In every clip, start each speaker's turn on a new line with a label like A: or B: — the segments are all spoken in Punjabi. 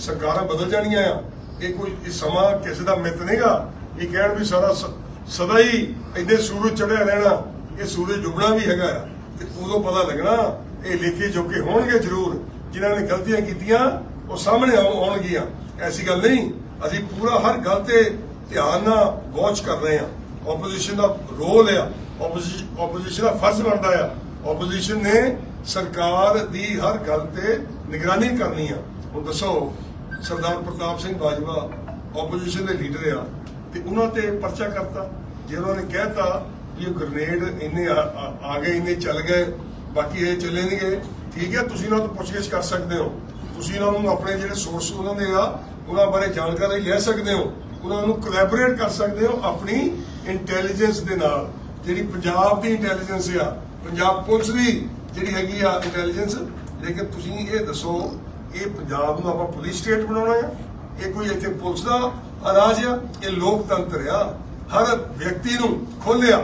A: ਸਰਕਾਰਾਂ ਬਦਲ ਜਾਣੀਆਂ ਆ। ਇਹ ਕੋਈ ਇਹ ਸਮਾਂ ਕਿਸੇ ਦਾ ਮਿੱਤ ਨਹੀਂਗਾ। ਇਹ ਕਹਿਣ ਵੀ ਸਾਰਾ ਸਦਾ ਹੀ ਇੰਨੇ ਸੂਰਜ ਚੜਿਆ ਰਹਿਣਾ। ਇਹ ਸੂਰਜ ਡੁੱਬਣਾ ਵੀ ਹੈਗਾ ਤੇ ਉਦੋਂ ਪਤਾ ਲੱਗਣਾ, ਇਹ ਲੇਖੇ ਜੋਕੇ ਹੋਣਗੇ ਜ਼ਰੂਰ। ਜਿਨ੍ਹਾਂ ਨੇ ਗਲਤੀਆਂ ਕੀਤੀਆਂ, ਉਹ ਸਾਹਮਣੇ ਆਉਣਗੀਆਂ। ਐਸੀ ਗੱਲ ਨਹੀਂ। ਅਸੀਂ ਪੂਰਾ ਹਰ ਗੱਲ ਤੇ ਧਿਆਨ ਨਾਲ ਵਾਚ ਕਰ ਰਹੇ ਹਾਂ। ਆਪੋਜੀਸ਼ਨ ਦਾ ਰੋਲ ਆ। ਆਪੋਜੀਸ਼ਨ ਦਾ ਫਰਜ਼ ਬਣਦਾ ਆ। ਆਪੋਜੀਸ਼ਨ ਨੇ ਸਰਕਾਰ ਦੀ ਹਰ ਗੱਲ ਤੇ ਨਿਗਰਾਨੀ ਕਰਨੀ ਆ। ਹੁਣ ਦੱਸੋ ਸਰਦਾਰ ਪ੍ਰਤਾਪ ਸਿੰਘ ਬਾਜਵਾ ਆਪੋਜੀਸ਼ਨ ਦੇ ਲੀਡਰ ਆ ਤੇ ਉਹਨਾਂ ਤੇ ਪਰਚਾ ਕਰਤਾ। ਜੇ ਉਹਨਾਂ ਨੇ ਕਹਿਤਾ ਵੀ ਇਹ ਗ੍ਰਨੇਡ ਇੰਨੇ ਆ ਗਏ, ਇੰਨੇ ਚੱਲ ਗਏ, ਬਾਕੀ ਇਹ ਚੱਲੇ ਨਹੀਂ ਗਏ, ਠੀਕ ਹੈ, ਤੁਸੀਂ ਉਹਨਾਂ ਤੋਂ ਪੁੱਛਗਿੱਛ ਕਰ ਸਕਦੇ ਹੋ। ਤੁਸੀਂ ਉਹਨਾਂ ਨੂੰ ਆਪਣੇ ਜਿਹੜੇ ਸੋਰਸ ਉਹਨਾਂ ਦੇ ਆ, ਉਹਨਾਂ ਬਾਰੇ ਜਾਣਕਾਰੀ ਲੈ ਸਕਦੇ ਹੋ। ਉਹਨਾਂ ਨੂੰ ਕੋਲੈਬੋਰੇਟ ਕਰ ਸਕਦੇ ਹੋ ਆਪਣੀ ਇੰਟੈਲੀਜੈਂਸ ਦੇ ਨਾਲ। ਜਿਹੜੀ ਪੰਜਾਬ ਦੀ ਇੰਟੈਲੀਜੈਂਸ ਆ, ਪੰਜਾਬ ਪੁਲਿਸ ਦੀ ਜਿਹੜੀ ਹੈਗੀ ਆ ਇੰਟੈਲੀਜੈਂਸ ਲੇਕਿਨ ਤੁਸੀਂ ਇਹ ਦੱਸੋ ਇਹ ਪੰਜਾਬ ਨੂੰ ਆਪਾਂ ਪੁਲਿਸ ਸਟੇਟ ਬਣਾਉਣਾ ਆ ਇਹ ਕੋਈ ਇੱਥੇ ਪੁਲਿਸ ਦਾ ਰਾਜ ਆ, ਇਹ ਲੋਕਤੰਤਰ ਆ। ਹਰ ਵਿਅਕਤੀ ਨੂੰ ਖੋਲਿਆ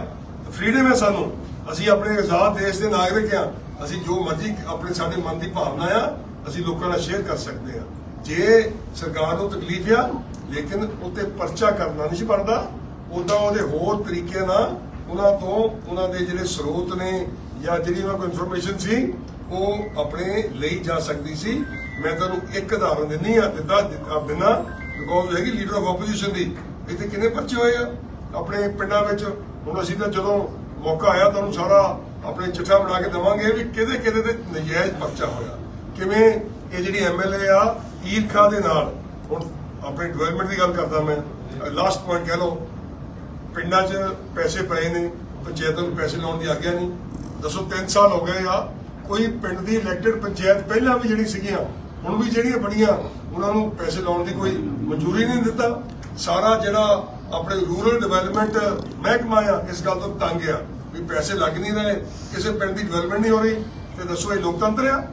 A: ਫਰੀडम ਹੈ ਸਾਨੂੰ। ਅਸੀਂ ਆਪਣੇ ਆਜ਼ਾਦ ਦੇਸ਼ ਦੇ ਨਾਗਰਿਕ ਆ ਅਸੀਂ ਜੋ ਮਰਜ਼ੀ ਆਪਣੇ ਸਾਡੇ ਮਨ ਦੀ ਭਾਵਨਾ ਆ, ਅਸੀਂ ਲੋਕਾਂ ਨਾਲ ਸ਼ੇਅਰ ਕਰ ਸਕਦੇ ਆ ਜੇ ਸਰਕਾਰ ਨੂੰ ਤਕਲੀਫ ਆ, ਲੇਕਿਨ ਉੱਤੇ ਪਰਚਾ ਕਰਨਾ ਨਹੀਂ ਸੀ ਬਣਦਾ ਉਦਾਂ ਉਹਦੇ ਹੋਰ ਤਰੀਕੇ ਨਾਲ ਉਹਨਾਂ ਤੋਂ ਉਹਨਾਂ ਦੇ ਜਿਹੜੇ ਸਰੋਤ ਨੇ ਜਾਂ ਜਿਹੜੀ ਉਹਨਾਂ ਕੋਲ ਇਨਫੋਰਮੇਸ਼ਨ ਸੀ, ਉਹ ਆਪਣੇ ਲਈ ਜਾ ਸਕਦੀ ਸੀ। ਮੈਂ ਤੁਹਾਨੂੰ ਇੱਕ ਉਦਾਹਰਨ ਦਿੰਨੀ ਆ, ਦਿੱਤਾ, ਦਿੱਤਾ- ਬਿਕੋਜ਼ ਹੈਗੀ ਲੀਡਰ ਆਫ ਆਪੋਜੀਸ਼ਨ ਦੀ। ਇੱਥੇ ਕਿੰਨੇ ਪਰਚੇ ਹੋਏ ਆ? ਆਪਣੇ ਪਿੰਡਾਂ ਵਿੱਚ। ਹੁਣ ਅਸੀਂ ਤਾਂ ਜਦੋਂ ਮੌਕਾ ਆਇਆ, ਤੁਹਾਨੂੰ ਸਾਰਾ ਆਪਣੇ ਚਿੱਠਾ ਬਣਾ ਕੇ ਦੇਵਾਂਗੇ ਵੀ ਕਿਹਦੇ ਕਿਹਦੇ ਤੇ ਨਜਾਇਜ਼ ਪਰਚਾ ਹੋਇਆ। ਕਿਵੇਂ ਇਹ ਜਿਹੜੀ ਐਮਐਲਏ ਆ, ਈਰਖਾ ਦੇ ਨਾਲ। ਹੁਣ ਆਪਣੇ ਡਿਵੈਲਪਮੈਂਟ ਦੀ ਗੱਲ ਕਰਦਾ ਮੈਂ। ਲਾਸਟ ਪੁਆਇੰਟ ਕਹਿ ਲਓ। ਪਿੰਡਾਂ 'ਚ ਪੈਸੇ ਪਏ ਨੇ, ਪੰਚਾਇਤਾਂ ਨੂੰ ਪੈਸੇ ਲਾਉਣ ਦੀ ਆਗਿਆ ਨਹੀਂ। ਦੱਸੋ 3 ਸਾਲ ਹੋ ਗਏ ਆ। ਕੋਈ ਪਿੰਡ ਦੀ ਇਲੈਕਟਿਡ ਪੰਚਾਇਤ ਪਹਿਲਾਂ ਵੀ ਜਿਹੜੀ ਸੀਗੀਆਂ ਹੁਣ ਵੀ ਜਿਹੜੀਆਂ ਬਣੀਆਂ ਉਹਨਾਂ ਨੂੰ ਪੈਸੇ ਲਾਉਣ ਦੀ ਕੋਈ ਮਨਜ਼ੂਰੀ ਨਹੀਂ ਦਿੱਤਾ। ਸਾਰਾ ਜਿਹੜਾ ਆਪਣੇ ਰੂਰਲ ਡਿਵੈਲਪਮੈਂਟ ਮਹਿਕਮਾ ਆ, ਇਸ ਗੱਲ ਤੋਂ ਤੰਗ ਆ ਵੀ ਪੈਸੇ ਲੱਗ ਨਹੀਂ ਰਹੇ, ਕਿਸੇ ਪਿੰਡ ਦੀ ਡਿਵੈਲਪਮੈਂਟ ਨਹੀਂ ਹੋ ਰਹੀ। ਤੇ ਦੱਸੋ ਇਹ ਲੋਕਤੰਤਰ ਆ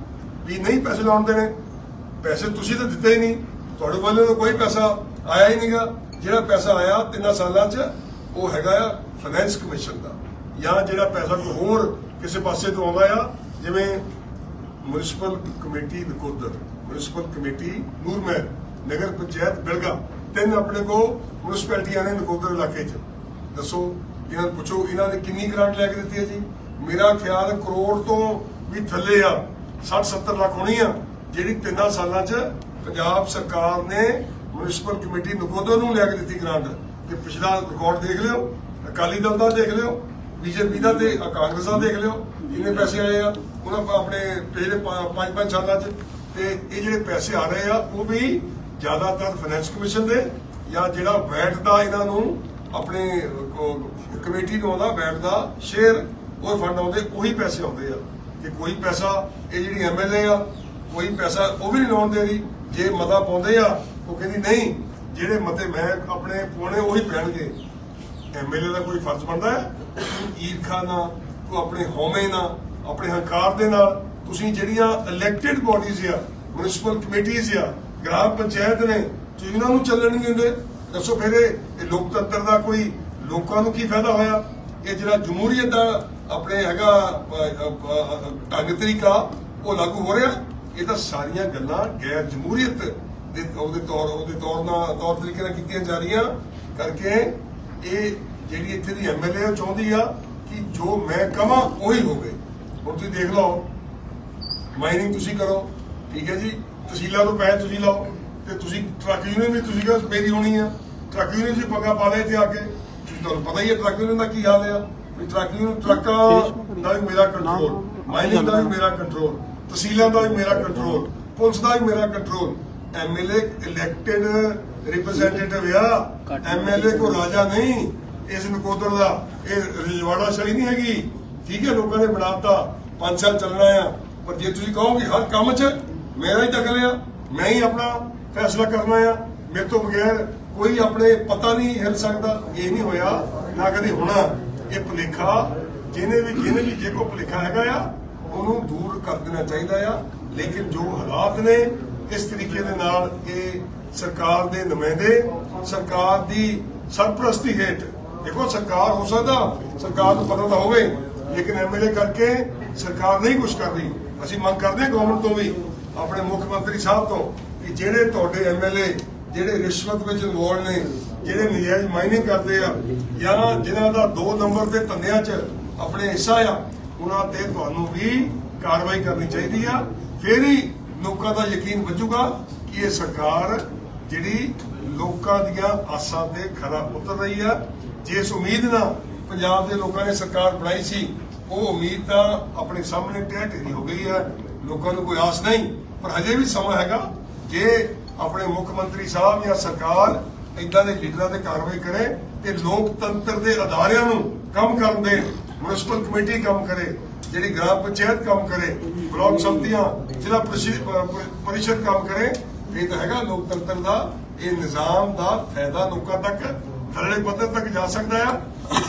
A: ਵੀ ਨਹੀਂ ਪੈਸੇ ਲਾਉਣ ਦੇਣੇ? ਪੈਸੇ ਤੁਸੀਂ ਤਾਂ ਦਿੱਤੇ ਹੀ ਨਹੀਂ। ਤੁਹਾਡੇ ਵੱਲੋਂ ਤਾਂ ਕੋਈ ਪੈਸਾ ਆਇਆ ਹੀ ਨਹੀਂਗਾ। ਜਿਹੜਾ ਪੈਸਾ ਆਇਆ ਤਿੰਨਾਂ ਸਾਲਾਂ 'ਚ, ਉਹ ਹੈਗਾ ਆ ਫਾਈਨੈਂਸ ਕਮਿਸ਼ਨ ਦਾ। ਜਾਂ ਜਿਹੜਾ ਪੈਸਾ ਕੋਈ ਹੋਰ ਕਿਸੇ ਪਾਸੇ ਤੋਂ ਆਉਂਦਾ ਆ, ਜਿਵੇਂ municipal committee Nakodar. Municipal committee Nurmahal ਨਗਰ ਪੰਚਾਇਤ ਬਿਲਗਾ ਤਿੰਨ ਆਪਣੇ ਕੋ ਮਿਊਨਿਸਪੈਲਿਟੀਆਂ ਨੇ ਨਕੋਦਰ ਇਲਾਕੇ 'ਚ। ਦੱਸੋ, ਇਹਨਾਂ ਪੁੱਛੋ, ਇਹਨਾਂ ਨੇ ਕਿੰਨੀ ਗ੍ਰਾਂਟ ਲੈ ਕੇ ਦਿੱਤੀ ਹੈ ਜੀ? ਮੇਰਾ ਖਿਆਲ ਕਰੋੜ ਤੋਂ ਵੀ ਥੱਲੇ ਆ। 60 70 ਲੱਖ ਹੋਣੀ ਆ। ਜਿਹੜੀ ਤਿੰਨਾਂ ਸਾਲਾਂ 'ਚ ਪੰਜਾਬ ਸਰਕਾਰ ਨੇ ਮਿਊਨਿਸਪਲ ਕਮੇਟੀ ਨਕੋਦਰ ਨੂੰ ਲੈ ਕੇ ਦਿੱਤੀ ਗ੍ਰਾਂਟ ਤੇ ਪਿਛਲਾ ਰਿਕਾਰਡ ਦੇਖ ਲਿਓ, ਅਕਾਲੀ ਦਲ ਦਾ ਦੇਖ ਲਿਓ, ਬੀਜੇਪੀ ਦਾ ਤੇ ਕਾਂਗਰਸ ਦਾ ਦੇਖ ਲਿਓ ਕਿੰਨੇ ਪੈਸੇ ਆਏ ਆ, ਉਹਨਾਂ ਆਪਣੇ ਪਿਛਲੇ 5-5 ਸਾਲਾਂ 'ਚ। ਤੇ ਇਹ ਜਿਹੜੇ ਪੈਸੇ ਆ ਰਹੇ ਆ, ਉਹ ਵੀ ਜ਼ਿਆਦਾਤਰ ਫਾਈਨੈਂਸ ਕਮਿਸ਼ਨ ਦੇ ਜਾਂ ਜਿਹੜਾ ਵੈਟ ਦਾ ਇਹਨਾਂ ਨੂੰ ਆਪਣੇ ਕਮੇਟੀ ਨੂੰ ਆਉਂਦਾ, ਵੈਟ ਦਾ ਸ਼ੇਅਰ ਉਹ ਫੰਡ ਆਉਂਦੇ, ਉਹੀ ਪੈਸੇ ਆਉਂਦੇ ਆ। ਤੇ ਕੋਈ ਪੈਸਾ, ਇਹ ਜਿਹੜੀ ਐਮਐਲਏ ਆ, ਕੋਈ ਪੈਸਾ ਉਹ ਵੀ ਨਹੀਂ ਲਾਉਣ ਦੇ ਰਹੀ। ਜੇ ਮਤਾ ਪਾਉਂਦੇ ਆ, ਉਹ ਕਹਿੰਦੀ ਨਹੀਂ, ਜਿਹੜੇ ਮਤੇ ਮੈਂ ਆਪਣੇ ਪਾਉਣੇ, ਉਹੀ ਪੈਣਗੇ। ਐਮਐਲਏ ਦਾ ਕੋਈ ਫਰਜ਼ ਬਣਦਾ ਹੈ? ਈਰਖਾ ਨਾ ਕੋ ਆਪਣੇ ਹਉਮੈ ਨਾ ਆਪਣੇ ਹੰਕਾਰ ਦੇ ਨਾਲ ਤੁਸੀਂ ਜਿਹੜੀਆਂ ਇਲੈਕਟਿਡ ਬਾਡੀਜ਼ ਆ ਮਿਊਨਿਸਪਲ ਕਮੇਟੀਆਂ ਆ, ਗ੍ਰਾਮ ਪੰਚਾਇਤ ਨੇ, ਤੁਸੀਂ ਉਹਨਾਂ ਨੂੰ ਚੱਲਣ ਨਹੀਂ ਦਿੰਦੇ ਦੱਸੋ ਫਿਰ ਇਹ ਲੋਕਤੰਤਰ ਦਾ ਕੋਈ, ਲੋਕਾਂ ਨੂੰ ਕੀ ਫਾਇਦਾ ਹੋਇਆ? ਇਹ ਜਿਹੜਾ ਜਮਹੂਰੀਅਤ ਦਾ ਆਪਣੇ ਹੈਗਾ ਢੰਗ ਤਰੀਕਾ, ਉਹ ਲਾਗੂ ਹੋ ਰਿਹਾ? ਇਹ ਤਾਂ ਸਾਰੀਆਂ ਗੱਲਾਂ ਗੈਰ ਜਮਹੂਰੀਅਤ ਦੇ ਉਹਦੇ ਤੌਰ ਉਹਦੇ ਤੌਰ ਨਾਲ, ਤੌਰ ਤਰੀਕੇ ਨਾਲ ਕੀਤੀਆਂ ਜਾ ਰਹੀਆਂ। ਕਰਕੇ ਇਹ ਜਿਹੜੀ ਇੱਥੇ ਦੀ ਐਮਐਲਏ ਉਹ ਚਾਹੁੰਦੀ ਆ ਕਿ ਜੋ ਮੈਂ ਕਹਾਂ, ਉਹੀ ਹੋਵੇ। ਹੁਣ ਤੁਸੀਂ ਦੇਖ ਲਓ ਮਾਈਨਿੰਗ ਤੁਸੀਂ ਕਰੋ, ਠੀਕ ਹੈ ਜੀ? ਤਹਿਸੀਲਾਂ ਤੋਂ ਪੈਸੇ ਤੁਸੀਂ ਲਾਓ। ਤੇ ਤੁਸੀਂ ਟਰੱਕ ਯੂਨੀਅਨ ਵੀ ਤੁਸੀਂ ਕਹੋ ਮੇਰੀ ਹੋਣੀ ਆ। ਟਰੱਕ ਯੂਨੀਅਨ ਜੀ ਪੰਗਾ ਪਾ ਲਏ ਤੇ ਆ ਕੇ। ਤੁਹਾਨੂੰ ਪਤਾ ਹੀ ਹੈ ਟਰੱਕ ਯੂਨੀਅਨ ਦਾ ਕੀ ਹਾਲ ਆ। ਵੀ ਟਰੱਕ ਯੂਨੀਅਨ ਟਰੱਕਾਂ ਦਾ ਵੀ ਮੇਰਾ ਕੰਟਰੋਲ ਮਾਈਨਿੰਗ ਦਾ ਵੀ ਮੇਰਾ ਕੰਟਰੋਲ ਤਹਿਸੀਲਾਂ ਦਾ ਵੀ ਮੇਰਾ ਕੰਟਰੋਲ ਪੁਲਿਸ ਦਾ ਵੀ ਮੇਰਾ ਕੰਟਰੋਲ ਐਮਐਲਏ ਇਲੈਕਟਿਡ ਰਿਪਰੈਜ਼ੈਂਟੇਟਿਵ ਆ। ਐਮਐਲਏ ਕੋ ਰਾਜਾ ਨਹੀਂ। ਇਸ ਨਕੋਦਰ ਦਾ। ਇਹ ਰਜਵਾੜਾ ਸ਼ਾਹੀ ਨਹੀਂ ਹੈਗੀ। ਠੀਕ ਹੈ, ਲੋਕਾਂ ਨੇ ਬਣਾਤਾ। ਪੰਜ ਸਾਲ ਚੱਲਣਾ ਆ। ਪਰ ਜੇ ਤੁਸੀਂ ਕਹੋਗੇ ਹਰ ਕੰਮ 'ਚ ਮੇਰਾ ਹੀ ਦਖਲ ਆ, ਮੈਂ ਹੀ ਆਪਣਾ ਫੈਸਲਾ ਕਰਨਾ ਆ, ਮੇਰੇ ਤੋਂ ਬਗੈਰ ਕੋਈ ਆਪਣੇ ਪਤਾ ਨਹੀਂ ਹਿਲ ਸਕਦਾ, ਇਹ ਨਹੀਂ ਹੋਇਆ, ਨਾ ਕਦੇ ਹੋਣਾ। ਇਹ ਭੁਲੇਖਾ, ਜਿਹਨੇ ਵੀ ਜਿਹਨੇ ਵੀ ਜੇ ਕੋ ਭੁਲੇਖਾ ਹੈਗਾ ਆ, ਉਹਨੂੰ ਦੂਰ ਕਰ ਦੇਣਾ ਚਾਹੀਦਾ ਆ। ਲੇਕਿਨ ਜੋ ਹਾਲਾਤ ਨੇ, ਇਸ ਤਰੀਕੇ ਦੇ ਨਾਲ ਇਹ ਸਰਕਾਰ ਦੇ ਨੁਮਾਇੰਦੇ, ਸਰਕਾਰ ਦੀ ਸਰਪ੍ਰਸਤੀ ਹੇਠ, ਦੇਖੋ ਸਰਕਾਰ ਹੋ ਸਕਦਾ, ਸਰਕਾਰ ਨੂੰ ਪਤਾ ਤਾਂ ਹੋਵੇ, ਲੇਕਿਨ ਐਮਐਲਏ ਕਰਕੇ ਸਰਕਾਰ ਨਹੀਂ ਕੁਝ ਕਰ ਰਹੀ। ਅਸੀਂ ਮੰਗ ਕਰਦੇ ਹਾਂ ਗਵਰਨਮੈਂਟ ਤੋਂ ਵੀ ਆਪਣੇ ਮੁੱਖ ਮੰਤਰੀ ਸਾਹਿਬ ਤੋਂ ਕਿ ਜਿਹੜੇ ਤੁਹਾਡੇ ਐਮਐਲਏ ਜਿਹੜੇ ਰਿਸ਼ਵਤ ਵਿੱਚ ਇਨਵੋਲਡ ਨੇ, ਜਿਹੜੇ ਨਜਾਇਜ਼ ਮਾਈਨਿੰਗ ਕਰਦੇ ਆ, ਜਾਂ ਜਿਨ੍ਹਾਂ ਦਾ 2 ਨੰਬਰ ਦੇ ਧੰਦਿਆਂ 'ਚ ਆਪਣੇ ਹਿੱਸਾ ਆ, ਉਹਨਾਂ ਤੇ ਤੁਹਾਨੂੰ ਵੀ ਕਾਰਵਾਈ ਕਰਨੀ ਚਾਹੀਦੀ ਆ। ਫਿਰ ਹੀ ਲੋਕਾਂ ਦਾ ਯਕੀਨ ਵੱਜੂਗਾ ਕਿ ਇਹ ਸਰਕਾਰ ਜਿਹੜੀ ਲੋਕਾਂ ਦੀਆਂ ਆਸਾਂ ਤੇ ਖਰਾ ਉਤਰ ਰਹੀ ਆ। ਜਿਸ ਉਮੀਦ ਨਾਲ ਪੰਜਾਬ ਦੇ ਲੋਕਾਂ ਨੇ ਸਰਕਾਰ ਬਣਾਈ ਸੀ ਉਹ ਉਮੀਦ ਤਾਂ ਆਪਣੇ ਸਾਹਮਣੇ ਟਹਿ ਢੇਰੀ ਹੋ ਗਈ ਹੈ। ਲੋਕਾਂ ਨੂੰ ਕੋਈ ਆਸ ਨਹੀਂ, ਪਰ ਹਜੇ ਵੀ ਸਮਾਂ ਹੈਗਾ ਜੇ ਆਪਣੇ ਮੁੱਖ ਮੰਤਰੀ ਸਾਹਿਬ ਜਾਂ ਸਰਕਾਰ ਇਦਾਂ ਦੇ ਲੀਡਰਾਂ ਤੇ ਕਾਰਵਾਈ ਕਰੇ ਤੇ ਲੋਕਤੰਤਰ ਦੇ ਅਦਾਰਿਆਂ ਨੂੰ ਕੰਮ ਕਰਨ ਦੇ ਮਿਊਨਿਸਪਲ ਕਮੇਟੀ ਕੰਮ ਕਰੇ, ਜਿਹੜੀ ਗ੍ਰਾਮ ਪੰਚਾਇਤ ਕੰਮ ਕਰੇ, ਬਲਾਕ ਸੰਮਤੀਆਂ, ਜ਼ਿਲ੍ਹਾ ਪਰਿਸ਼ਦ ਕੰਮ ਕਰੇ, ਇਹ ਤਾਂ ਹੈਗਾ ਲੋਕਤੰਤਰ ਦਾ, ਇਹ ਨਿਜ਼ਾਮ ਦਾ ਫਾਇਦਾ ਲੋਕਾਂ ਤੱਕ, ਥੱਲੇ ਪੱਧਰ ਤੱਕ ਜਾ ਸਕਦਾ ਆ।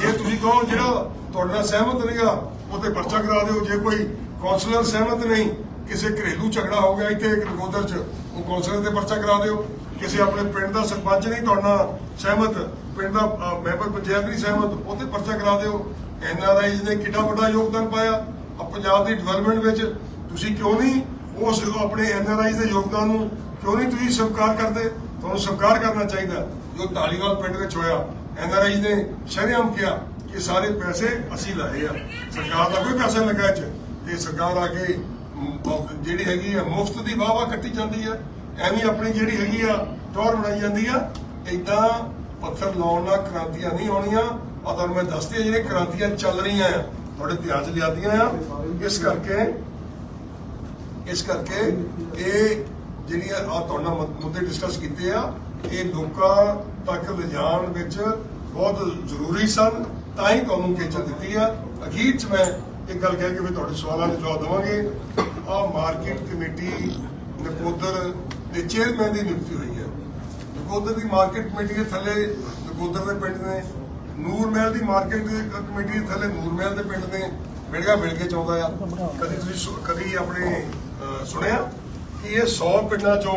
A: ਜੇ ਤੁਸੀਂ ਕਹੋ ਜਿਹੜਾ ਤੁਹਾਡੇ ਨਾਲ ਸਹਿਮਤ ਨਹੀਂਗਾ ਉਹ ਤੇ ਪਰਚਾ ਕਰਾ ਦਿਓ। ਜੇ ਕੋਈ ਕੌਂਸਲਰ ਸਹਿਮਤ ਨਹੀਂ, ਕਿਸੇ ਘਰੇਲੂ ਝਗੜਾ ਹੋ ਗਿਆ ਇੱਥੇ ਇੱਕ ਨਗੋਦਰ ਚ, ਉਹ ਕੌਂਸਲਰ ਤੇ ਪਰਚਾ ਕਰਾ ਦਿਓ। ਕਿਸੇ ਆਪਣੇ ਪਿੰਡ ਦਾ ਸਰਪੰਚ ਨਹੀਂ ਤੁਹਾਡੇ ਨਾਲ ਸਹਿਮਤ, ਪਿੰਡ ਦਾ ਮੈਂਬਰ ਪੰਚਾਇਤ ਨਹੀਂ ਸਹਿਮਤ ਉਹ ਪਰਚਾ ਕਰਾ ਦਿਓ। ਐਨਆਰਆਈਜ਼ ਨੇ ਕਿੰਨਾ ਵੱਡਾ ਯੋਗਦਾਨ ਪਾਇਆ ਆ ਪੰਜਾਬ ਦੀ ਡਿਵੈਲਪਮੈਂਟ ਵਿੱਚ। ਤੁਸੀਂ ਕਿਉਂ ਨਹੀਂ ਉਸ ਆਪਣੇ ਐਨਆਰਆਈਜ਼ ਦੇ ਯੋਗਦਾਨ ਨੂੰ, ਕਿਉਂ ਨਹੀਂ ਤੁਸੀਂ ਸਵੀਕਾਰ ਕਰਦੇ? ਤੁਹਾਨੂੰ ਸਵੀਕਾਰ ਕਰਨਾ ਚਾਹੀਦਾ। ਜੋ ਢਾਲੀਵਾਲ ਪਿੰਡ ਵਿੱਚ ਹੋਇਆ ਐਨਆਰਆਈ ਨੇ ਸ਼ਰੇਆਮ ਕਿਹਾ ਇਹ ਸਾਰੇ ਪੈਸੇ ਅਸੀਂ ਲਾਏ ਆ। ਸਰਕਾਰ ਦਾ ਕੋਈ ਪੈਸਾ ਲੱਗਾ ਚ। ਤੇ ਸਰਕਾਰ ਆ ਕੇ ਜਿਹੜੀ ਹੈਗੀ ਆ, ਮੁਫਤ ਦੀ ਵਾਵਾ ਕੱਟੀ ਜਾਂਦੀ ਆ। ਐਵੇਂ ਆਪਣੀ ਜਿਹੜੀ ਹੈਗੀ ਆ ਟੌਰ ਬਣਾਈ ਜਾਂਦੀ ਆ। ਏਦਾਂ ਪੱਥਰ ਲਾਉਣ ਨਾਲ ਕ੍ਰਾਂਤੀਆਂ ਨਹੀਂ ਹੋਣੀਆਂ ਆ ਤੁਹਾਨੂੰ ਮੈਂ ਦੱਸਦੀ ਆ ਜਿਹੜੇ ਕ੍ਰਾਂਤੀਆਂ ਚੱਲ ਰਹੀਆਂ ਆ, ਤੁਹਾਡੇ ਧਿਆਨ 'ਚ ਲਿਆਦੀਆਂ ਆ। ਇਸ ਕਰਕੇ ਇਸ ਕਰਕੇ ਇਹ ਜਿਹੜੀਆਂ ਆ ਤੁਹਾਡਾ ਮੁੱਦੇ ਡਿਸਕਸ ਕੀਤੇ ਆ, ਇਹ ਲੋਕਾਂ ਤੱਕ ਲਿਜਾਣ ਵਿੱਚ ਬਹੁਤ ਜ਼ਰੂਰੀ ਸਨ। ਤਾਂ ਹੀ ਤੁਹਾਨੂੰ ਖੇਚਲ ਦਿੱਤੀ ਆ। ਅਖੀਰ ਚ ਮੈਂ ਇੱਕ ਗੱਲ ਕਹਿ ਕੇ ਵੀ ਤੁਹਾਡੇ ਸਵਾਲਾਂ ਦੇ ਜਵਾਬ ਦੇਵਾਂਗੇ। ਆ ਮਾਰਕੀਟ ਕਮੇਟੀ ਨਕੋਦਰ ਦੇ ਚੇਅਰਮੈਨ ਦੀ ਨਿਯੁਕਤੀ ਹੋਈ ਹੈ। ਨਕੋਦਰ ਦੀ ਮਾਰਕੀਟ ਕਮੇਟੀ ਦੇ ਥੱਲੇ ਨਕੋਦਰ ਦੇ ਪਿੰਡ ਨੇ, ਨੂਰ ਮਹਿਲ ਦੀ ਮਾਰਕੀਟ ਦੀ ਕਮੇਟੀ ਦੇ ਥੱਲੇ ਨੂਰ ਮਹਿਲ ਦੇ ਪਿੰਡ ਨੇ ਮਿਲਗਾ ਮਿਲ ਕੇ ਚਾਹੁੰਦਾ ਆ। ਕਦੀ ਤੁਸੀਂ ਕਦੀ ਆਪਣੇ ਸੁਣਿਆ ਕਿ ਇਹ 100 ਪਿੰਡਾਂ ਚੋਂ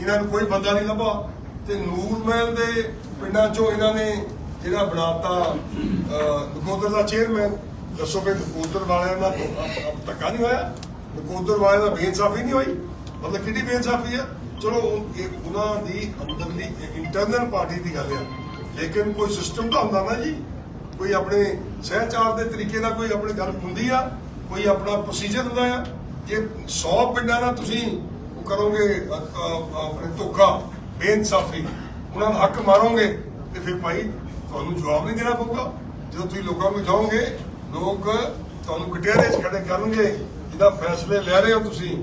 A: ਇਹਨਾਂ ਨੂੰ ਕੋਈ ਬੰਦਾ ਨਹੀਂ ਲੱਭਾ? ਤੇ ਨੂਰ ਮਹਿਲ ਦੇ ਪਿੰਡਾਂ ਚੋਂ ਇਹਨਾਂ ਨੇ ਜਿਹੜਾ ਬਣਾਤਾ ਨਕੋਦਰ ਦਾ ਚੇਅਰਮੈਨ ਦੱਸੋ ਕਿ ਨਕੋਦਰ ਵਾਲਿਆਂ ਦਾ ਧੱਕਾ ਨਹੀਂ ਹੋਇਆ? ਨਕੋਦਰ ਵਾਲਿਆਂ ਦਾ ਬੇਇਨਸਾਫੀ ਨਹੀਂ ਹੋਈ? ਮਤਲਬ ਕਿੰਨੀ ਬੇਇਨਸਾਫੀ ਆ? ਚਲੋ ਇਹ ਉਹਨਾਂ ਦੀ ਅੰਦਰਲੀ ਇੰਟਰਨਲ ਪਾਰਟੀ ਦੀ ਗੱਲ ਆ। ਲੇਕਿਨ ਕੋਈ ਸਿਸਟਮ ਤਾਂ ਹੁੰਦਾ ਨਾ ਜੀ। ਕੋਈ ਆਪਣੇ ਸਹਿਚਾਰ ਦੇ ਤਰੀਕੇ ਨਾਲ ਕੋਈ ਆਪਣੀ ਗੱਲ ਹੁੰਦੀ ਆ, ਕੋਈ ਆਪਣਾ ਪ੍ਰੋਸੀਜਰ ਹੁੰਦਾ ਆ। ਜੇ 100 ਪਿੰਡਾਂ ਨਾਲ ਤੁਸੀਂ ਉਹ ਕਰੋਗੇ ਆਪਣੇ ਧੋਖਾ, ਬੇਇਨਸਾਫੀ, ਉਹਨਾਂ ਦਾ ਹੱਕ ਮਾਰੋਗੇ, ਤੇ ਫਿਰ ਭਾਈ ਤੁਹਾਨੂੰ ਜਵਾਬ ਨਹੀਂ ਦੇਣਾ ਪਊਗਾ। ਜਦੋਂ ਤੁਸੀਂ ਲੋਕਾਂ ਨੂੰ ਜਾਓਗੇ ਲੋਕ ਤੁਹਾਨੂੰ ਕਟਿਆਰੇ 'ਚ ਖੜੇ ਕਰਨਗੇ ਜਿਹਦਾ ਫੈਸਲੇ ਲੈ ਰਹੇ ਹੋ ਤੁਸੀਂ।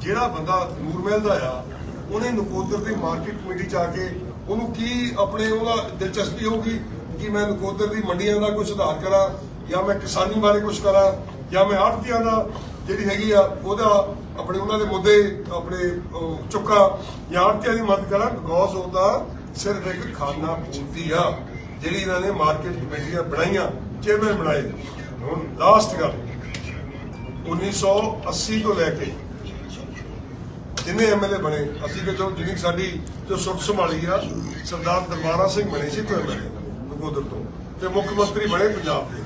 A: ਜਿਹੜਾ ਬੰਦਾ ਨੂਰਮਹਿਲ ਦਾ ਆ ਉਹਨੇ ਨਕੋਦਰ ਦੀ ਮਾਰਕੀਟ ਕਮੇਟੀ ਚ ਆ ਕੇ ਉਹਨੂੰ ਕੀ ਆਪਣੇ ਉਹਦਾ ਦਿਲਚਸਪੀ ਹੋਊਗੀ ਕਿ ਮੈਂ ਨਕੋਦਰ ਦੀ ਮੰਡੀਆਂ ਦਾ ਕੋਈ ਸੁਧਾਰ ਕਰਾਂ ਜਾਂ ਮੈਂ ਕਿਸਾਨੀ ਬਾਰੇ ਕੁਝ ਕਰਾਂ ਜਾਂ ਮੈਂ ਆੜਤੀਆਂ ਦਾ ਜਿਹੜੀ ਹੈਗੀ ਆ ਉਹਦਾ ਆਪਣੇ ਉਹਨਾਂ ਦੇ ਮੁੱਦੇ ਆਪਣੇ ਉਹ, ਚੁੱਕਾਂ ਜਾਂ ਆੜਤੀਆਂ ਦੀ ਮਦਦ ਕਰਾਂ ਬਿਕੋਜ਼ ਉਹਦਾ ਸਿਰਫ ਇੱਕ ਖਾਨਾ ਪੂਰਤੀ ਆ। ਜਿਹੜੀ ਇਹਨਾਂ ਨੇ ਮਾਰਕੀਟ ਕਮੇਟੀਆਂ ਬਣਾਈਆਂ ਚੇਅਰਮੈਨ ਬਣਾਏ? ਹੁਣ ਲਾਸਟ ਗੱਲ 1980 ਤੋਂ ਲੈ ਕੇ ਜਿੰਨੇ ਐਮਐਲਏ ਬਣੇ, ਅਸੀਂ ਕਿ ਜੋ ਜਿੰਨੀ ਸਾਡੀ ਜੋ ਸੁੱਖ ਸੰਭਾਲੀ ਆ, ਸਰਦਾਰ ਦਰਬਾਰਾ ਸਿੰਘ ਬਣੇ ਸੀ ਤੋਂ ਐਮਐਲਏ ਨਕੋਦਰ ਤੋਂ। ਤੇ ਮੁੱਖ ਮੰਤਰੀ ਬਣੇ ਪੰਜਾਬ ਦੇ।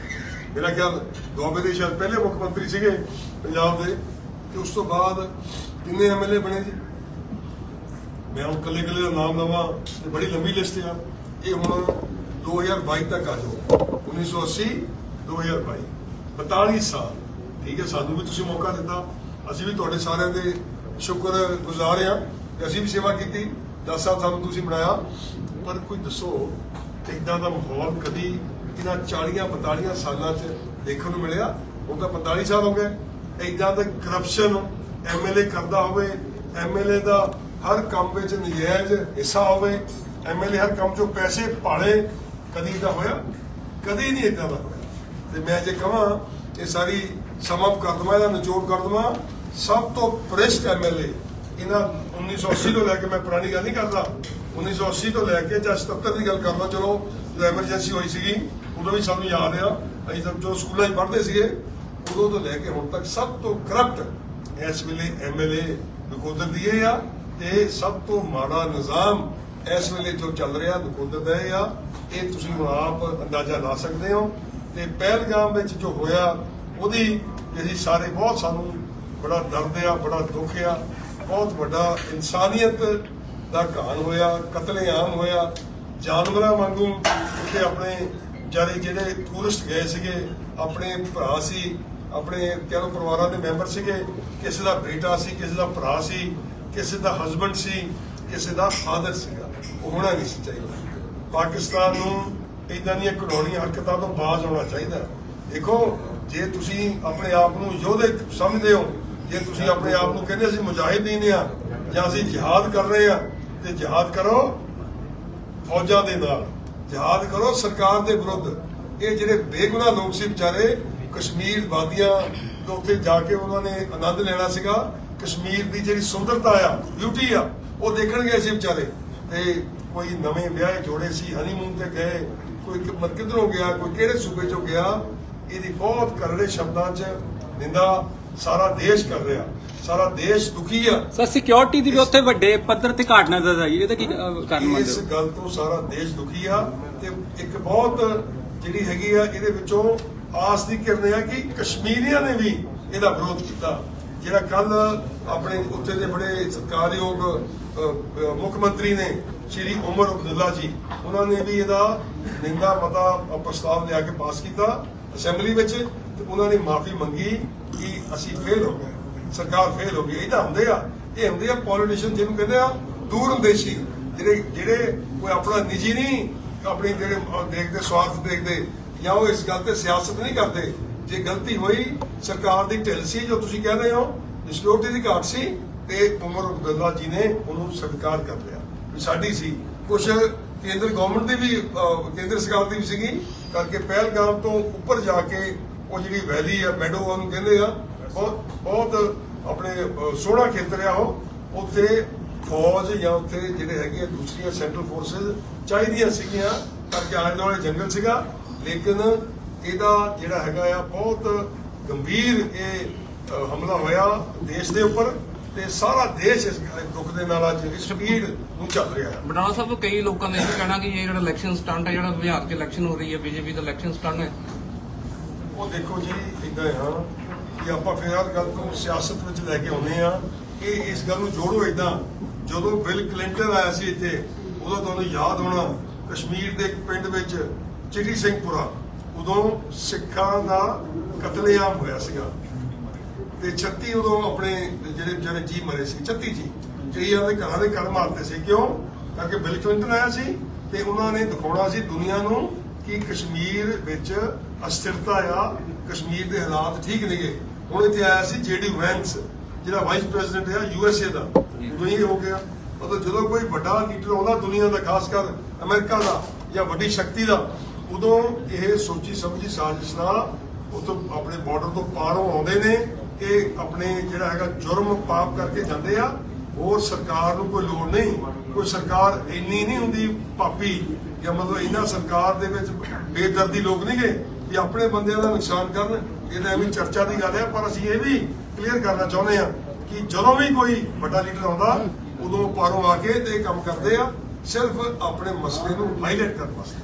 A: ਮੇਰਾ ਖਿਆਲ ਦੋਵੇਂ ਦੇ ਸ਼ਾਇਦ ਪਹਿਲੇ ਮੁੱਖ ਮੰਤਰੀ ਸੀਗੇ ਪੰਜਾਬ ਦੇ। ਤੇ ਉਸ ਤੋਂ ਬਾਅਦ ਕਿੰਨੇ ਐਮਐਲਏ ਬਣੇ ਜੀ? ਮੈਂ ਹੁਣ ਕੱਲੇ ਕੱਲੇ ਦਾ ਨਾਮ ਲਵਾਂ ਤੇ ਬੜੀ ਲੰਬੀ ਲਿਸਟ ਆ। ਇਹ ਹੁਣ 2022 ਤੱਕ ਆ ਜਾਓ। 1980 2022 42 ਸਾਲ। ਠੀਕ ਹੈ, ਸਾਨੂੰ ਵੀ ਤੁਸੀਂ ਮੌਕਾ ਦਿੱਤਾ। ਅਸੀਂ ਵੀ ਤੁਹਾਡੇ ਸਾਰਿਆਂ ਦੇ ਸ਼ੁਕਰ ਗੁਜ਼ਾਰ ਆ ਕਿ ਅਸੀਂ ਵੀ ਸੇਵਾ ਕੀਤੀ। 10 ਸਾਲ ਸਾਨੂੰ ਤੁਸੀਂ ਬਣਾਇਆ। ਪਰ ਕੋਈ ਦੱਸੋ ਇਦਾਂ ਦਾ ਮਾਹੌਲ ਕਦੀ ਇਹਨਾਂ 40 42 ਸਾਲਾਂ 'ਚ ਦੇਖਣ ਨੂੰ ਮਿਲਿਆ? ਉਹ ਤਾਂ 45 ਸਾਲ ਹੋ ਗਏ। ਇਦਾਂ ਦਾ ਕਰਪਸ਼ਨ ਐਮਐਲਏ ਕਰਦਾ ਹੋਵੇ ਐਮਐਲਏ ਦਾ ਹਰ ਕੰਮ ਵਿੱਚ ਨਜਾਇਜ਼ ਹਿੱਸਾ ਹੋਵੇ ਐਮਐਲਏ ਹਰ ਕੰਮ 'ਚੋਂ ਪੈਸੇ ਭਾਲੇ ਕਦੀ ਦਾ ਹੋਇਆ? ਕਦੀ ਨਹੀਂ ਇਦਾਂ ਦਾ ਹੋਇਆ। ਤੇ ਮੈਂ ਜੇ ਕਹਾਂ, ਇਹ ਸਾਰੀ ਸਮਾਪ ਕਰ ਦਵਾਂ, ਇਹਦਾ ਨਿਚੋੜ ਕਰ ਦਵਾਂ। ਸਭ ਤੋਂ ਪ੍ਰਿਸ਼ਟ ਐਮਐਲਏ ਇਹਨਾਂ 1980 ਤੋਂ ਲੈ ਕੇ ਮੈਂ ਪੁਰਾਣੀ ਗੱਲ ਨਹੀਂ ਕਰਦਾ। 1980 ਤੋਂ ਲੈ ਕੇ ਜਾਂ 77 ਦੀ ਗੱਲ ਕਰਦਾ, ਚਲੋ, ਜਦੋਂ ਐਮਰਜੈਂਸੀ ਹੋਈ ਸੀਗੀ, ਉਦੋਂ ਵੀ ਸਾਨੂੰ ਯਾਦ ਆ, ਅਸੀਂ ਤਾਂ ਜੋ ਸਕੂਲਾਂ 'ਚ ਪੜ੍ਹਦੇ ਸੀਗੇ, ਉਦੋਂ ਤੋਂ ਲੈ ਕੇ ਹੁਣ ਤੱਕ ਸਭ ਤੋਂ ਕਰਪਟ ਇਸ ਵੇਲੇ ਐਮਐਲਏ ਨਕੋਦਰ ਦੀ ਇਹ ਆ, ਤੇ ਸਭ ਤੋਂ ਮਾੜਾ ਨਿਜ਼ਾਮ ਇਸ ਵੇਲੇ ਜੋ ਚੱਲ ਰਿਹਾ, ਨਕੋਦਰ ਦਾ ਇਹ ਆ ਇਹ ਤੁਸੀਂ ਹੁਣ ਆਪ ਅੰਦਾਜ਼ਾ ਲਾ ਸਕਦੇ ਹੋ ਤੇ ਪਹਿਲਗਾਮ ਵਿੱਚ ਜੋ ਹੋਇਆ, ਉਹਦੀ ਅਸੀਂ ਸਾਰੇ ਬਹੁਤ ਸਾਨੂੰ ਬੜਾ ਦਰਦ ਆ, ਬੜਾ ਦੁੱਖ ਆ, ਬਹੁਤ ਵੱਡਾ ਇਨਸਾਨੀਅਤ ਦਾ ਘਾਣ ਹੋਇਆ, ਕਤਲੇਆਮ ਹੋਇਆ, ਜਾਨਵਰਾਂ ਵਾਂਗੂ ਉੱਥੇ ਆਪਣੇ ਵਿਚਾਰੇ ਜਿਹੜੇ ਟੂਰਿਸਟ ਗਏ ਸੀਗੇ, ਆਪਣੇ ਭਰਾ ਸੀ, ਆਪਣੇ ਕਹਿ ਲਓ ਪਰਿਵਾਰਾਂ ਦੇ ਮੈਂਬਰ ਸੀਗੇ, ਕਿਸੇ ਦਾ ਬੇਟਾ ਸੀ, ਕਿਸੇ ਦਾ ਭਰਾ ਸੀ, ਕਿਸੇ ਦਾ ਹਸਬੰਡ ਸੀ, ਕਿਸੇ ਦਾ ਫਾਦਰ ਸੀਗਾ, ਉਹ ਹੋਣਾ ਨਹੀਂ ਸੀ ਚਾਹੀਦਾ। ਪਾਕਿਸਤਾਨ ਨੂੰ ਇਦਾਂ ਦੀਆਂ ਘਡਾਉਣੀਆਂ ਹਰਕਤਾਂ ਤੋਂ ਬਾਜ਼ ਆਉਣਾ ਚਾਹੀਦਾ। ਦੇਖੋ, ਜੇ ਤੁਸੀਂ ਆਪਣੇ ਆਪ ਨੂੰ ਯੋਧੇ ਸਮਝਦੇ ਹੋ, ਜੇ ਤੁਸੀਂ ਆਪਣੇ ਆਪ ਨੂੰ ਕਹਿੰਦੇ ਅਸੀਂ ਮੁਜਾਹਿਦੀਨ ਆ, ਜਾਂ ਅਸੀਂ ਜਿਹਾਦ ਕਰ ਰਹੇ ਆ, ਤੇ ਜਿਹਾਦ ਕਰੋ ਫੌਜਾਂ ਦੇ ਨਾਲ। ਜਿਹਾਦ ਕਰੋ ਸਰਕਾਰ ਦੇ ਵਿਰੁੱਧ। ਇਹ ਜਿਹੜੇ ਬੇਗੁਨਾਹ ਲੋਕ ਸੀ ਵਿਚਾਰੇ, ਕਸ਼ਮੀਰ ਵਾਦੀਆਂ ਤੋਂ ਉੱਥੇ ਜਾ ਕੇ ਉਹਨਾਂ ਨੇ ਆਨੰਦ ਲੈਣਾ ਸੀਗਾ। ਕਸ਼ਮੀਰ ਦੀ ਜਿਹੜੀ ਸੁੰਦਰਤਾ ਆ ਬਿਊਟੀ ਆ, ਉਹ ਦੇਖਣਗੇ ਅਸੀਂ ਵਿਚਾਰੇ। ਤੇ ਕੋਈ ਨਵੇਂ ਵਿਆਹੇ ਜੋੜੇ ਸੀ ਹਨੀਮੂਨ ਤੇ ਗਏ ਕੋਈ ਕਿੱਧਰੋਂ ਗਿਆ ਕੋਈ ਕਿਹੜੇ ਸੂਬੇ ਚੋਂ ਗਿਆ ਇਹਦੀ ਬਹੁਤ ਕਰੜੇ ਸ਼ਬਦਾਂ 'ਚ ਨਿੰਦਾ ਸਾਰਾ ਦੇਸ਼ ਕਰ ਰਿਹਾ ਸਾਰਾ ਦੇਸ਼ ਦੁਖੀ ਆ।
B: ਸਰ ਸਿਕਿਉਰਿਟੀ ਦੀ ਵੀ ਉੱਥੇ ਵੱਡੇ ਪੱਧਰ ਤੇ ਘਾਟ ਨਜ਼ਰ ਆਈ ਇਹਦਾ ਕੀ ਕਾਰਨ ਮੰਨਦੇ
A: ਇਸ ਗੱਲ ਤੋਂ ਸਾਰਾ ਦੇਸ਼ ਦੁਖੀ ਆ ਤੇ ਇੱਕ ਬਹੁਤ ਜਿਹੜੀ ਹੈਗੀ ਆ ਇਹਦੇ ਵਿੱਚੋਂ ਆਸ ਦੀ ਕਿਰਨ ਆ ਕਿ ਕਸ਼ਮੀਰੀਆਂ ਨੇ ਵੀ ਇਹਦਾ ਵਿਰੋਧ ਕੀਤਾ ਜਿਹੜਾ ਕੱਲ ਆਪਣੇ ਉੱਥੇ ਦੇ ਬੜੇ ਸਤਿਕਾਰਯੋਗ ਮੁੱਖ ਮੰਤਰੀ ਨੇ ਸ਼੍ਰੀ ਉਮਰ ਅਬਦੁੱਲਾ ਜੀ, ਉਹਨਾਂ ਨੇ ਵੀ ਇਹਦਾ ਨਿੰਦਾ ਮਤਾ ਪ੍ਰਸਤਾਵ ਲਿਆ ਕੇ ਪਾਸ ਕੀਤਾ ਅਸੈਂਬਲੀ ਵਿੱਚ ਤੇ ਉਹਨਾਂ ਨੇ ਮਾਫੀ ਮੰਗੀ ਕਿ ਅਸੀਂ ਫੇਲ ਹੋ ਗਏ। ਸਰਕਾਰ ਫੇਲ ਹੋ ਗਈ। ਇਹ ਤਾਂ ਹੁੰਦੇ ਆ, ਇਹ ਹੁੰਦੇ ਆ ਪੋਲੀਟੀਸ਼ੀਅਨ ਜਿਹਨੂੰ ਕਹਿੰਦੇ ਆ ਦੂਰ ਅੰਦੇਸ਼ੀ, ਜਿਹੜੇ ਜਿਹੜੇ ਕੋਈ ਆਪਣਾ ਨਿੱਜੀ ਨਹੀਂ, ਆਪਣੀ ਜਿਹੜੇ ਦੇਖਦੇ, ਸਵਾਰਥ ਦੇਖਦੇ ਜਾਂ ਉਹ ਇਸ ਗੱਲ ਤੇ ਸਿਆਸਤ ਨਹੀਂ ਕਰਦੇ। ਜੇ ਗਲਤੀ ਹੋਈ, ਸਰਕਾਰ ਦੀ ਢਿੱਲ ਸੀ ਜੋ ਤੁਸੀਂ ਕਹਿ ਰਹੇ ਹੋ ਸਿਕਿਉਰਿਟੀ ਦੀ ਘਾਟ ਸੀ ਤੇ ਉਮਰ ਅਬਦੁੱਲਾ ਜੀ ਨੇ ਉਹਨੂੰ ਸਵੀਕਾਰ ਕਰ ਲਿਆ। ਸਾਡੀ ਸੀ। ਕੁਝ ਕੇਂਦਰ ਗਵਰਨਮੈਂਟ ਦੀ ਵੀ ਕੇਂਦਰ ਸਰਕਾਰ ਦੀ ਵੀ ਸੀਗੀ। ਕਰਕੇ ਪਹਿਲਗਾਮ ਤੋਂ ਉੱਪਰ ਜਾ ਕੇ ਉਹ ਜਿਹੜੀ ਵੈਲੀ ਆ ਮੈਡੋ ਉਹਨੂੰ ਕਹਿੰਦੇ ਆ, ਬਹੁਤ ਬਹੁਤ ਆਪਣੇ ਸੋਹਣਾ ਖੇਤਰ ਆ ਉਹ। ਉੱਥੇ ਫੌਜ ਜਾਂ ਉੱਥੇ ਜਿਹੜੇ ਹੈਗੇ ਆ ਦੂਸਰੀਆਂ ਸੈਂਟਰਲ ਫੋਰਸਸ ਚਾਹੀਦੀਆਂ ਸੀਗੀਆਂ, ਕਰਕੇ ਆਲੇ ਦੁਆਲੇ ਜੰਗਲ ਸੀਗਾ। ਲੇਕਿਨ ਇਹਦਾ ਜਿਹੜਾ ਹੈਗਾ ਆ, ਬਹੁਤ ਗੰਭੀਰ ਇਹ ਹਮਲਾ ਹੋਇਆ ਦੇਸ਼ ਦੇ ਉੱਪਰ। ਤੇ ਸਾਰਾ ਦੇਸ਼ ਇਸ ਦੁੱਖ ਦੇ ਨਾਲ ਅੱਜ ਸਪੀਡ ਨੂੰ ਚੱਲ ਰਿਹਾ ਹੈ।
C: ਬਟਾਲਾ ਸਾਹਿਬ ਕਈ ਲੋਕਾਂ ਨੇ ਇਹ ਵੀ ਕਹਿਣਾ ਕਿ ਇਹ ਜਿਹੜਾ ਇਲੈਕਸ਼ਨ ਸਟੰਟ ਹੈ ਜਿਹੜਾ ਬਿਹਾਰ 'ਚ ਇਲੈਕਸ਼ਨ ਹੋ ਰਹੀ ਹੈ ਬੀਜੇਪੀ ਦਾ ਇਲੈਕਸ਼ਨ ਸਟੰਟ ਹੈ।
A: ਉਹ ਦੇਖੋ ਜੀ ਇਦਾਂ ਆ ਕਿ ਆਪਾਂ ਫਿਰ ਹਰ ਗੱਲ ਨੂੰ ਸਿਆਸਤ ਵਿੱਚ ਲੈ ਕੇ ਆਉਂਦੇ ਆ ਕਿ ਇਸ ਗੱਲ ਨੂੰ ਜੋੜੋ ਇਦਾਂ ਜਦੋਂ ਬਿਲ ਕਲਿੰਟਨ ਆਇਆ ਸੀ ਇੱਥੇ ਉਦੋਂ ਤੁਹਾਨੂੰ ਯਾਦ ਹੋਣਾ ਕਸ਼ਮੀਰ ਦੇ ਇੱਕ ਪਿੰਡ ਵਿੱਚ ਚਿੜੀ ਸਿੰਘਪੁਰਾ ਉਦੋਂ ਸਿੱਖਾਂ ਦਾ ਕਤਲੇਆਮ ਹੋਇਆ ਸੀਗਾ। ਤੇ 36 ਉਦੋਂ ਆਪਣੇ ਜਿਹੜੇ ਵਿਚਾਰੇ ਜੀ ਮਰੇ ਸੀ 36 ਜੀ। ਕਈਆਂ ਦੇ ਘਰਾਂ ਦੇ ਘਰ ਮਾਰਦੇ ਸੀ, ਕਿਉਂ? ਕਰਕੇ ਬਿਲ ਕਲਿੰਟਨ ਆਇਆ ਸੀ ਤੇ ਉਹਨਾਂ ਨੇ ਦਿਖਾਉਣਾ ਸੀ ਦੁਨੀਆ ਨੂੰ ਕਿ ਕਸ਼ਮੀਰ ਵਿੱਚ ਅਸਥਿਰਤਾ ਆ, ਕਸ਼ਮੀਰ ਦੇ ਹਾਲਾਤ ਠੀਕ ਨਹੀਂਗੇ ਹੁਣ ਇੱਥੇ ਆਇਆ ਸੀ ਜੇਡੀ ਵੈਂਸ, ਜਿਹੜਾ ਵਾਈਸ ਪ੍ਰੈਜ਼ੀਡੈਂਟ ਹੈ ਯੂ ਐਸ ਏ ਦਾ। ਉਦੋਂ ਹੀ ਹੋ ਗਿਆ। ਮਤਲਬ ਜਦੋਂ ਕੋਈ ਵੱਡਾ ਲੀਡਰ ਆਉਂਦਾ ਦੁਨੀਆ ਦਾ, ਖਾਸ ਕਰ ਅਮਰੀਕਾ ਦਾ ਜਾਂ ਵੱਡੀ ਸ਼ਕਤੀ ਦਾ, ਉਦੋਂ ਇਹ ਸੋਚੀ ਸਮਝੀ ਸਾਜ਼ਿਸ਼ ਨਾਲ ਉਤੋਂ ਆਪਣੇ ਬਾਰਡਰ ਤੋਂ ਪਾਰੋਂ ਆਉਂਦੇ ਨੇ। ਇਹ ਆਪਣੇ ਜਿਹੜਾ ਹੈਗਾ ਜੁਰਮ ਪਾਪ ਕਰਕੇ ਜਾਂਦੇ ਆ ਹੋਰ ਸਰਕਾਰ ਨੂੰ ਕੋਈ ਲੋੜ ਨਹੀਂ। ਕੋਈ ਸਰਕਾਰ ਇੰਨੀ ਨਹੀਂ ਹੁੰਦੀ ਪਾਪੀ ਜਾਂ ਮਤਲਬ ਇਹਨਾਂ ਸਰਕਾਰ ਦੇ ਵਿੱਚ ਬੇਦਰਦੀ ਲੋਕ ਨਹੀਂਗੇ ਕਿ ਆਪਣੇ ਬੰਦਿਆਂ ਦਾ ਨੁਕਸਾਨ ਕਰਨ। ਇਹਦਾ ਐਵੇਂ ਚਰਚਾ ਦੀ ਗੱਲ ਹੈ ਪਰ ਅਸੀਂ ਇਹ ਵੀ ਕਲੀਅਰ ਕਰਨਾ ਚਾਹੁੰਦੇ ਆ ਕਿ ਜਦੋਂ ਵੀ ਕੋਈ ਵੱਡਾ ਲੀਡਰ ਆਉਂਦਾ, ਉਦੋਂ ਪਾਰੋਂ ਆ ਕੇ ਤੇ ਇਹ ਕੰਮ ਕਰਦੇ ਆ, ਸਿਰਫ ਆਪਣੇ ਮਸਲੇ ਨੂੰ ਹਾਈਲਾਈਟ ਕਰਨ ਵਾਸਤੇ।